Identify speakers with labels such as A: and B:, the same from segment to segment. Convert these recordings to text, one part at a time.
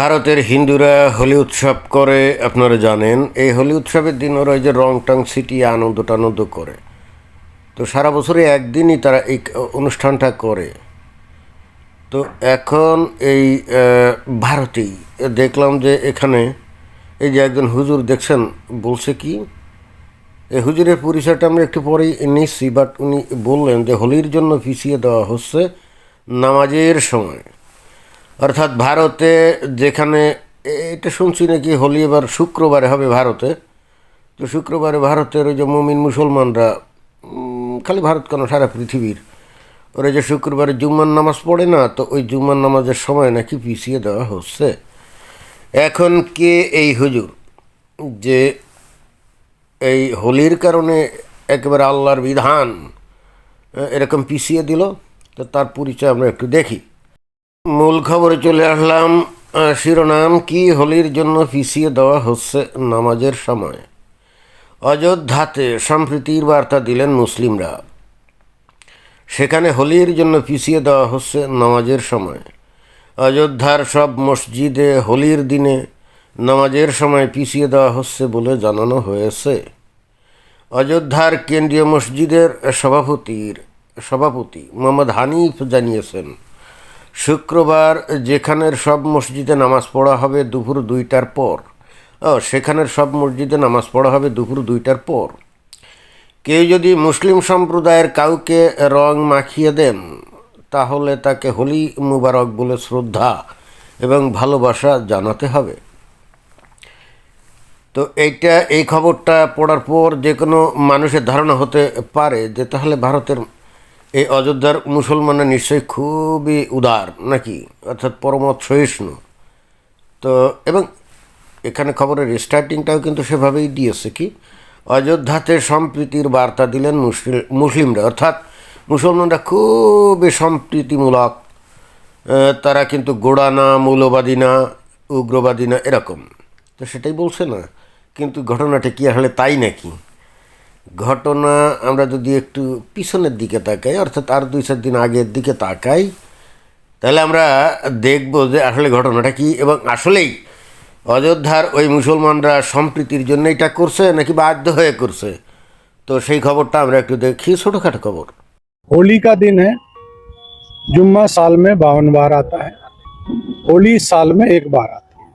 A: ভারতের হিন্দুরা হোলি উৎসব করে, আপনারা জানেন, এই হোলি উৎসবের দিন ওরা যে রং টং সিটি আনন্দ টানন্দ করে। তো সারা বছরে একদিনই তারা এই অনুষ্ঠানটা করে। তো এখন এই ভারতেই দেখলাম যে এখানে এই যে একজন হুজুর দেখছেন, বলছে কি এই হুজুরের পরিচয়টা আমরা একটু পরেই নিচ্ছি বাট উনি বললেন যে হোলির জন্য পিছিয়ে দেওয়া হচ্ছে নামাজের সময়। অর্থাৎ ভারতে যেখানে এটা শুনছি নাকি হোলি এবার শুক্রবারে হবে ভারতে। তো শুক্রবারে ভারতের ওই যে মমিন মুসলমানরা খালি ভারত কেন, সারা পৃথিবীর। ওরা যে শুক্রবারে জুম্মার নামাজ পড়ে না, তো ওই জুম্মার নামাজের সময় নাকি পিছিয়ে দেওয়া হচ্ছে। এখন কে এই হুজুর যে এই হোলির কারণে একেবারে আল্লাহর বিধান এরকম পিছিয়ে দিল? তো তার পরিচয় আমরা একটু দেখি। মূল খবরে চলে আসলাম শিরোনাম, কি হোলির জন্য পিছিয়ে দেওয়া হচ্ছে নামাজের সময়? অযোধ্যাতে সম্প্রীতির বার্তা দিলেন মুসলিমরা। সেখানে হোলির জন্য পিছিয়ে দেওয়া হচ্ছে নামাজের সময়। অযোধ্যার সব মসজিদে হোলির দিনে নামাজের সময় পিছিয়ে দেওয়া হচ্ছে বলে জানানো হয়েছে। অযোধ্যার কেন্দ্রীয় মসজিদের সভাপতির সভাপতি মোহাম্মদ হানিফ জানিয়েছেন শুক্রবার যেখানের সব মসজিদে নামাজ পড়া হবে দুপুর দুইটার পর। ও, সেখানের সব মসজিদে নামাজ পড়া হবে দুপুর দুইটার পর। কেউ যদি মুসলিম সম্প্রদায়ের কাউকে রং মাখিয়ে দেন, তাহলে তাকে হোলি মুবারক বলে শ্রদ্ধা এবং ভালোবাসা জানাতে হবে। তো এইটা, এই খবরটা পড়ার পর যে কোনো মানুষের ধারণা হতে পারে যে তাহলে ভারতের এই অযোধ্যার মুসলমানরা নিশ্চয়ই খুবই উদার, নাকি? অর্থাৎ পরমত সহিষ্ণু তো, এবং এখানে খবরের স্টার্টিংটাও কিন্তু সেভাবেই দিয়েছে কি? অযোধ্যাতে সম্প্রীতির বার্তা দিলেন মুসলিম, মুসলিমরা। অর্থাৎ মুসলমানরা খুবই সম্প্রীতিমূলক তারা কিন্তু গোড়া না মৌলবাদী না উগ্রবাদী না এরকম। তো সেটাই বলছে না? কিন্তু ঘটনাটা কি আসলে তাই নাকি? ঘটনা আমরা যদি একটু পিছনের দিকে তাকাই অর্থাৎ আর দুই চার দিন আগের দিকে তাকাই তাহলে আমরা দেখব যে আসলে ঘটনাটা কি এবং আসলেই অযোধ্যার ওই মুসলমানরা সম্প্রীতির জন্য এটা করছে নাকি বাধ্য হয়ে করছে তো সেই খবরটা আমরা একটু দেখি ছোটোখাটো খবর
B: होली का दिन है जुम्मा साल में बावन बार आता है होली साल में एक बार आती है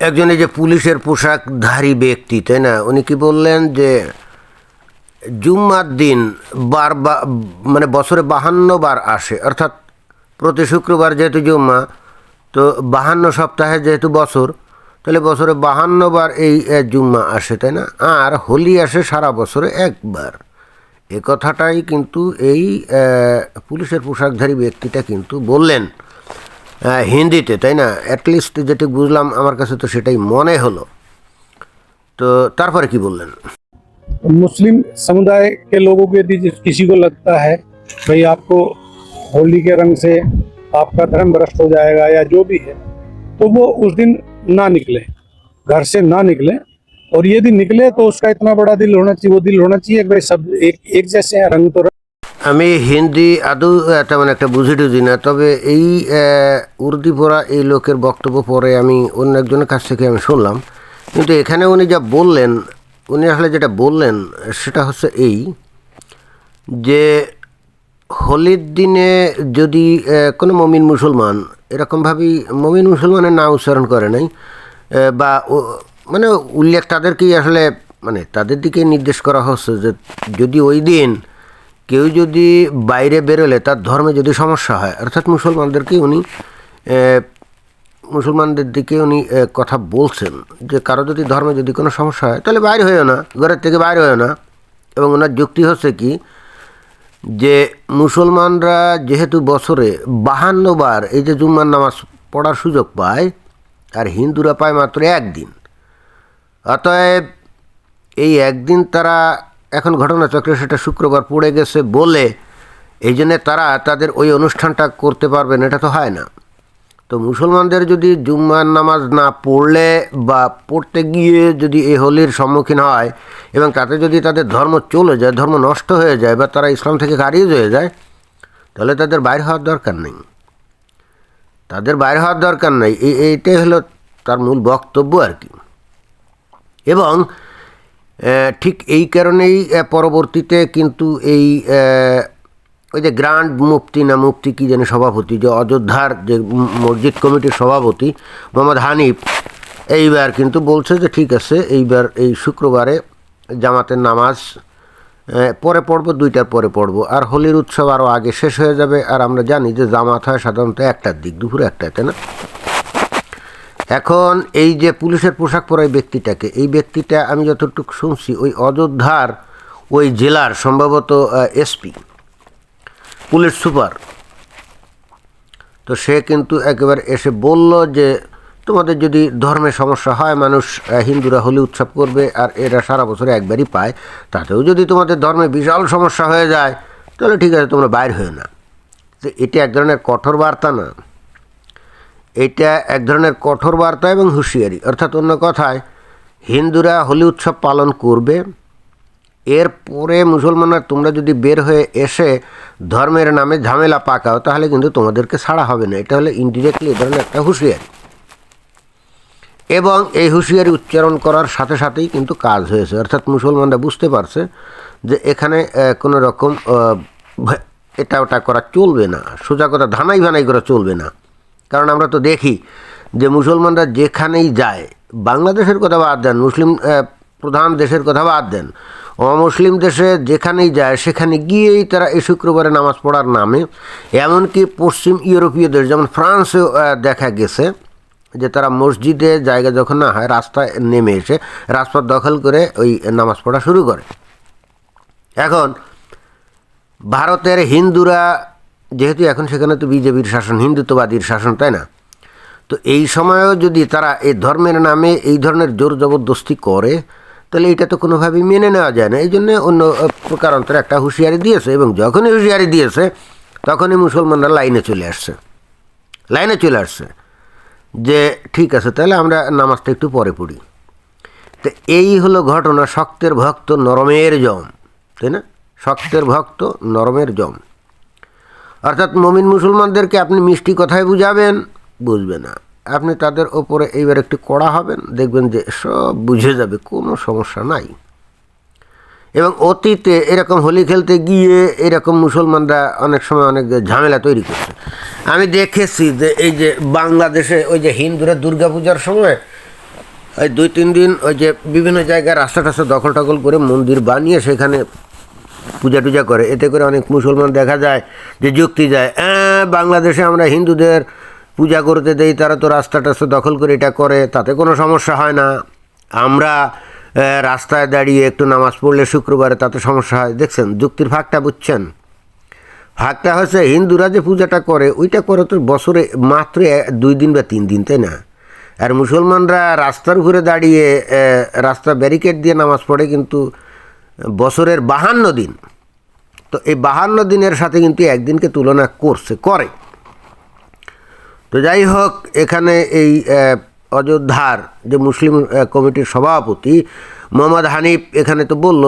A: একজন এই যে পুলিশের পোশাকধারী ব্যক্তি তাই না উনি কি বললেন যে জুম্মার দিন বার মানে বছরে বাহান্ন বার আসে, অর্থাৎ প্রতি শুক্রবার যেহেতু জুম্মা, তো বাহান্ন সপ্তাহে যেহেতু বছর, তাহলে বছরে বাহান্ন বার এই জুম্মা আসে, তাই না? আর হোলি আসে সারা বছরে একবার। এ কথাটাই কিন্তু এই পুলিশের পোশাকধারী ব্যক্তিটা কিন্তু বললেন হিন্দিতে, তাই না? অ্যাটলিস্ট যেটি বুঝলাম, আমার কাছে তো সেটাই মনে হলো। তো তারপরে কি বললেন?
B: मुस्लिम समुदाय के लोगों को यदि जिस- किसी को लगता है भाई आपको होली के रंग से आपका धर्म भ्रष्ट हो जाएगा या जो भी है तो वो उस दिन ना निकले घर से ना निकले और यदि निकले तो उसका इतना बड़ा दिल होना चाहिए वो दिल होना चाहिए कि भाई सब एक एक जैसे हैं रंग तो रंग
A: আমি হিন্দি আদৌ আহ, তেমন একটা বুঝি টুঝি না তবে এই আহ, উর্দি পড়া এই লোকের বক্তব্য পরে আমি অন্য একজনের কাছ থেকে আমি শুনলাম কিন্তু এখানে উনি যা বললেন উনি আসলে যেটা বললেন, সেটা হচ্ছে এই যে হোলির দিনে যদি কোনো মমিন মুসলমান এরকমভাবেই মমিন মুসলমানের নাম উচ্চারণ করে নাই বা মানে উল্লেখ তাদেরকেই আসলে মানে তাদের দিকে নির্দেশ করা হচ্ছে যে যদি ওই দিন কেউ যদি বাইরে বেরোলে তার ধর্মে যদি সমস্যা হয়, অর্থাৎ মুসলমানদেরকে উনি মুসলমানদের দিকে উনি কথা বলছেন যে কারও যদি ধর্মে যদি কোনো সমস্যা হয়, তাহলে বাইরে হয়েও না, ঘরের থেকে বাইরে হয়েও না। এবং ওনার যুক্তি হচ্ছে কি যে মুসলমানরা যেহেতু বছরে বাহান্ন বার এই যে জুম্মার নামাজ পড়ার সুযোগ পায়, আর হিন্দুরা পায় মাত্র একদিন। অতএব এই একদিন তারা এখন ঘটনাচক্রে সেটা শুক্রবার পড়ে গেছে বলে, এই জন্যে তারা তাদের ওই অনুষ্ঠানটা করতে পারবেন, এটা তো হয় না। তো মুসলমানদের যদি জুম্মার নামাজ না পড়লে বা পড়তে গিয়ে যদি এ হোলির সম্মুখীন হয় এবং তাতে যদি তাদের ধর্ম চলে যায়, ধর্ম নষ্ট হয়ে যায় বা তারা ইসলাম থেকে খারিজ হয়ে যায়, তাহলে তাদের বাইর হওয়ার দরকার নেই। তাদের বাইর হওয়ার দরকার নেই। এই এইটাই হলো তার মূল বক্তব্য আর কি। এবং ঠিক এই কারণেই পরবর্তীতে কিন্তু এই ওই যে গ্র্যান্ড মুফতি না মুফতি কি যেন সভাপতি, যে অযোধ্যার যে মসজিদ কমিটির সভাপতি মোহাম্মদ হানিফ, এইবার কিন্তু বলছে যে ঠিক আছে, এইবার এই শুক্রবারে জামাতের নামাজ পরে পড়ব, দুইটার পরে পড়ব। আর হোলির উৎসব আরও আগে শেষ হয়ে যাবে। আর আমরা জানি যে জামাত হয় সাধারণত একটার দিক, দুপুরে একটাতে না? এখন এই যে পুলিশের পোশাক পরা ব্যক্তিটাকে, এই ব্যক্তিটা আমি যতটুকু শুনছি, ওই অযোধ্যার ওই জেলার সম্ভবত এসপি। Police super. তো সে কিন্তু একেবারে এসে বলল যে, তোমাদের যদি ধর্মের সমস্যা হয়, মানুষ হিন্দুরা হোলি উৎসব করবে আর এরা সারা বছরে একবারই পায়, তাতেও যদি তোমাদের ধর্মে বিশাল সমস্যা হয়ে যায়, তাহলে ঠিক আছে, তোমরা বাইর হয়ে না তো এটা এক ধরনের কঠোর বার্তা না। এটা এক ধরনের কঠোর বার্তা এবং হুঁশিয়ারি। অর্থাৎ অন্য কথায়, হিন্দুরা হোলি উৎসব পালন করবে এরপরে মুসলমানরা তোমরা যদি বের হয়ে এসে ধর্মের নামে ঝামেলা পাকাও, তাহলে কিন্তু তোমাদেরকে ছাড়া হবে না। এটা হলো ইনডিরেক্টলি এ ধরনের একটা হুঁশিয়ারি। এবং এই হুঁশিয়ারি উচ্চারণ করার সাথে সাথেই কিন্তু কাজ হয়েছে। অর্থাৎ মুসলমানরা বুঝতে পারছে যে এখানে কোনো রকম এটা ওটা করা চলবে না। সোজা কথা, ধানাই ভানাই করা চলবে না। কারণ আমরা তো দেখি যে মুসলমানরা যেখানেই যায়, বাংলাদেশের কথা বাদ দেন, মুসলিম প্রধান দেশের কথা বাদ দেন অমুসলিম দেশে যেখানেই যায়, সেখানে গিয়েই তারা এই শুক্রবারে নামাজ পড়ার নামে। এমনকি পশ্চিম ইউরোপীয় দেশ, যেমন ফ্রান্সেও দেখা গেছে যে তারা মসজিদে জায়গা যখন না হয়, রাস্তায় নেমে এসে রাস্তা দখল করে ওই নামাজ পড়া শুরু করে। এখন ভারতের হিন্দুরা, যেহেতু এখন সেখানে তো বিজেপির শাসন, হিন্দুত্ববাদীর শাসন, তাই না? তো এই সময়েও যদি তারা এই ধর্মের নামে এই ধরনের জোর জবরদস্তি করে তাহলে এটা তো কোনোভাবেই মেনে নেওয়া যায় না। এই জন্য অন্য প্রকারান্তরে একটা হুঁশিয়ারি দিয়েছে এবং যখনই হুঁশিয়ারি দিয়েছে, তখনই মুসলমানরা লাইনে চলে আসছে। লাইনে চলে আসছে। যে, ঠিক আছে, তাহলে আমরা নামাজটা একটু পরে পড়ি। তো এই হলো ঘটনা, শক্তের ভক্ত নরমের জম, তাই না? শক্তের ভক্ত নরমের জম। অর্থাৎ মমিন মুসলমানদেরকে আপনি মিষ্টি কথায় বুঝাবেন, বুঝবে না। আপনি তাদের ওপরে এইবার একটু কড়া হবেন দেখবেন যে সব বুঝে যাবে কোনো সমস্যা নাই। এবং অতীতে এরকম হোলি খেলতে গিয়ে এরকম মুসলমানরা অনেক সময় অনেক ঝামেলা তৈরি করছে। আমি দেখেছি যে এই যে বাংলাদেশে ওই যে হিন্দুরা দুর্গাপূজার সময় ওই দুই তিন দিন ওই যে বিভিন্ন জায়গায় রাস্তা টাস্তা দখল টখল করে মন্দির বানিয়ে সেখানে পূজা টুজা করে। এতে করে অনেক মুসলমান দেখা যায় যে যুক্তি যায় "অ্যাঁ, বাংলাদেশে আমরা হিন্দুদের পূজা করতে দেই, তারা তো রাস্তা টাস্তা দখল করে এটা করে, তাতে কোনো সমস্যা হয় না। আমরা রাস্তায় দাঁড়িয়ে একটু নামাজ পড়লে শুক্রবারে তাতে সমস্যা হয়। দেখছেন, যুক্তির ভাগটা বুঝছেন? ভাগটা হচ্ছে, হিন্দুরা যে পূজাটা করে, ওইটা করে তো বছরে মাত্র দুই দিন বা তিন দিন, তাই না? আর মুসলমানরা রাস্তার ঘুরে দাঁড়িয়ে রাস্তা ব্যারিকেড দিয়ে নামাজ পড়ে কিন্তু বছরের বাহান্ন দিন। তো এই বাহান্ন দিনের সাথে কিন্তু একদিনকে তুলনা করছে, করে। তো যাই হোক, এখানে এই অযোধ্যার যে মুসলিম কমিটির সভাপতি মোহাম্মদ হানিফ এখানে তো বলল,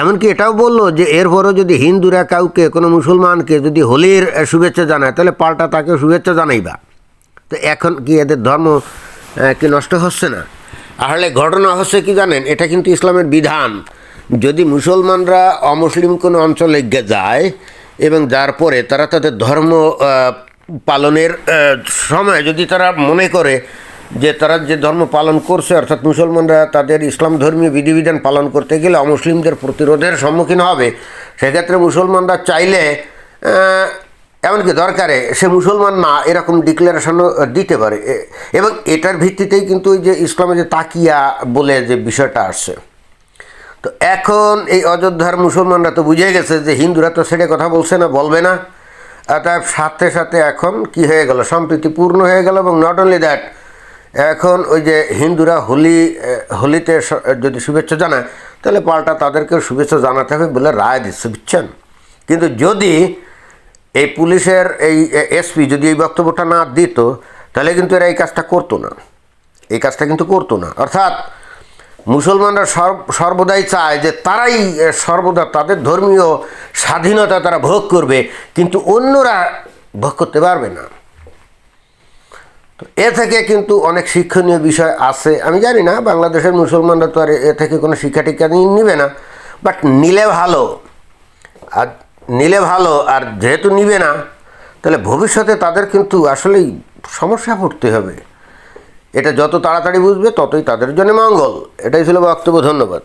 A: এমনকি এটাও বলল যে এরপরও যদি হিন্দুরা কাউকে, কোনো মুসলমানকে যদি হোলির শুভেচ্ছা জানায়, তাহলে পাল্টা তাকে শুভেচ্ছা জানাইবা। তো এখন কি এদের ধর্ম কি নষ্ট হচ্ছে না? আসলে ঘটনা হচ্ছে কি জানেন, এটা কিন্তু ইসলামের বিধান। যদি মুসলমানরা অমুসলিম কোনো অঞ্চলে যায়, এবং যার পরে তারা তাদের ধর্ম পালনের সময় যদি তারা মনে করে যে তারা যে ধর্ম পালন করছে, অর্থাৎ মুসলমানরা তাদের ইসলাম ধর্মীয় বিধিবিধান পালন করতে গেলে অমুসলিমদের প্রতিরোধের সম্মুখীন হবে। সেক্ষেত্রে মুসলমানরা চাইলে এমনকি দরকারে সে মুসলমান না এরকম ডিক্লারেশনও দিতে পারে। এবং এটার ভিত্তিতেই কিন্তু ওই যে ইসলামে যে তাকিয়া বলে যে বিষয়টা আসছে। তো এখন এই অযোধ্যার মুসলমানরা তো বুঝে গেছে যে হিন্দুরা তো সেটা কথা বলছে না, বলবে না। অতএব সাথে সাথে এখন কি হয়ে গেল? সম্প্রীতি পূর্ণ হয়ে গেল এবং নট অনলি দ্যাট এখন ওই যে হিন্দুরা হোলি হোলিতে যদি শুভেচ্ছা জানায়, তাহলে পাল্টা তাদেরকেও শুভেচ্ছা জানাতে হবে বলে রায় দিচ্ছে, বুঝছেন? কিন্তু যদি এই পুলিশের এই এসপি যদি এই বক্তব্যটা না দিত, তাহলে কিন্তু এরা এই কাজটা করতো না। এই কাজটা কিন্তু করতো না। অর্থাৎ মুসলমানরা সর্ব- সর্বদাই চায় যে তারাই সর্বদা তাদের ধর্মীয় স্বাধীনতা তারা ভোগ করবে, কিন্তু অন্যরা ভোগ করতে পারবে না। তো এ থেকে কিন্তু অনেক শিক্ষণীয় বিষয় আছে। আমি জানি না, বাংলাদেশের মুসলমানরা তো আর এ থেকে কোনো শিক্ষা টিক্ষা নিবে না। বাট নিলে ভালো। আর নিলে ভালো, আর যেহেতু নিবে না, তাহলে ভবিষ্যতে তাদের কিন্তু আসলেই সমস্যা পড়তে হবে। এটা যত তাড়াতাড়ি বুঝবে ততই তাদের জন্য মঙ্গল। এটাই ছিল বক্তব্য ধন্যবাদ।